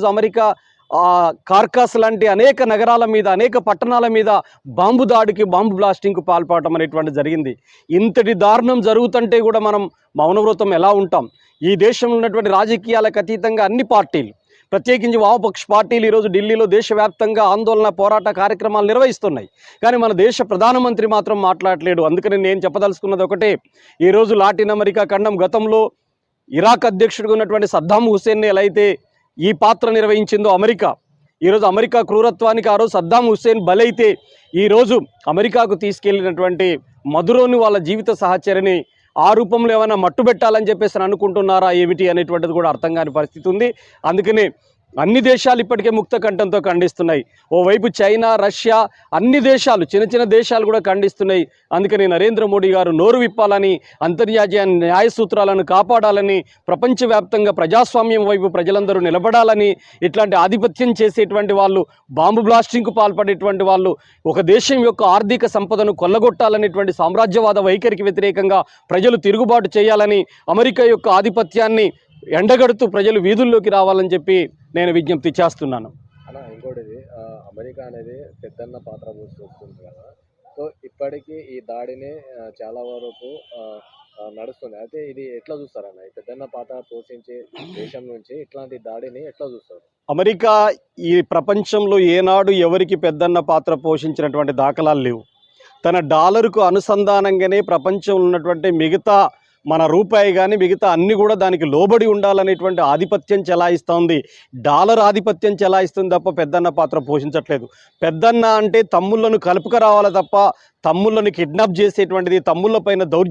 రోజు అమెరికా కార్కాస్ లాంటి అనేక నగరాల మీద అనేక పట్టణాల మీద బాంబు దాడికి బాంబు బ్లాస్టింగ్కు పాల్పడటం అనేటువంటి జరిగింది. ఇంతటి దారుణం జరుగుతుంటే కూడా మనం మౌనవ్రతం ఎలా ఉంటాం? ఈ దేశంలో ఉన్నటువంటి రాజకీయాలకు అతీతంగా అన్ని పార్టీలు ప్రత్యేకించి వామపక్ష పార్టీలు ఈరోజు ఢిల్లీలో దేశవ్యాప్తంగా ఆందోళన పోరాట కార్యక్రమాలు నిర్వహిస్తున్నాయి. కానీ మన దేశ ప్రధానమంత్రి మాత్రం మాట్లాడలేడు. అందుకని నేను చెప్పదలుచుకున్నది ఒకటే ఈరోజు లాటిన్ అమెరికా ఖండం గతంలో ఇరాక్ అధ్యక్షుడిగా ఉన్నటువంటి సద్దాం హుసేన్ ఎలా అయితే ఈ పాత్ర నిర్వహించిందో అమెరికా. ఈరోజు అమెరికా క్రూరత్వానికి ఆ రోజు సద్దాం హుస్సేన్ బలైతే ఈరోజు అమెరికాకు తీసుకెళ్ళినటువంటి మధురోని వాళ్ళ జీవిత సహచరిని ఆ రూపంలో ఏమైనా మట్టు పెట్టాలని చెప్పేసి అని అనుకుంటున్నారా ఏమిటి అనేటువంటిది కూడా అర్థం కాని పరిస్థితి ఉంది. అందుకనే అన్ని దేశాలు ఇప్పటికే ముక్త కంఠంతో ఖండిస్తున్నాయి. ఓవైపు చైనా రష్యా అన్ని దేశాలు చిన్న చిన్న దేశాలు కూడా ఖండిస్తున్నాయి. అందుకని నరేంద్ర మోడీ గారు నోరు విప్పాలని అంతర్జాతీయ న్యాయ సూత్రాలను కాపాడాలని ప్రపంచవ్యాప్తంగా ప్రజాస్వామ్యం వైపు ప్రజలందరూ నిలబడాలని ఇట్లాంటి ఆధిపత్యం చేసేటువంటి వాళ్ళు బాంబు బ్లాస్టింగ్కు పాల్పడేటువంటి వాళ్ళు ఒక దేశం యొక్క ఆర్థిక సంపదను కొల్లగొట్టాలనేటువంటి సామ్రాజ్యవాద వైఖరికి వ్యతిరేకంగా ప్రజలు తిరుగుబాటు చేయాలని అమెరికా యొక్క ఆధిపత్యాన్ని ఎండగడుతూ ప్రజలు వీధుల్లోకి రావాలని చెప్పి నేను విజ్ఞప్తి చేస్తున్నాను. అలా ఇంకోటిది అమెరికా అనేది పెద్దన్న పాత్ర పోషిస్తుంది కదా. సో ఇప్పటికీ ఈ దాడిని చాలా వరకు నడుస్తుంది. అయితే ఇది ఎట్లా చూస్తారన్న పెద్దన్న పాత్ర పోషించే దేశం నుంచి ఇట్లాంటి దాడిని ఎట్లా చూస్తారు? అమెరికా ఈ ప్రపంచంలో ఏనాడు ఎవరికి పెద్దన్న పాత్ర పోషించినటువంటి దాఖలాలు లేవు. తన డాలర్కు అనుసంధానంగానే ప్రపంచంలో ఉన్నటువంటి మిగతా మన రూపాయి కానీ మిగతా అన్ని కూడా దానికి లోబడి ఉండాలనేటువంటి ఆధిపత్యం చెలాయిస్తోంది. డాలర్ ఆధిపత్యం చెలాయిస్తుంది తప్ప పెద్దన్న పాత్ర పోషించట్లేదు. పెద్దన్న అంటే తమ్ముళ్ళను కలుపుకు రావాలి తప్ప తమ్ముళ్ళను కిడ్నాప్ చేసేటువంటిది తమ్ముళ్ళ పైన దౌర్జన్యం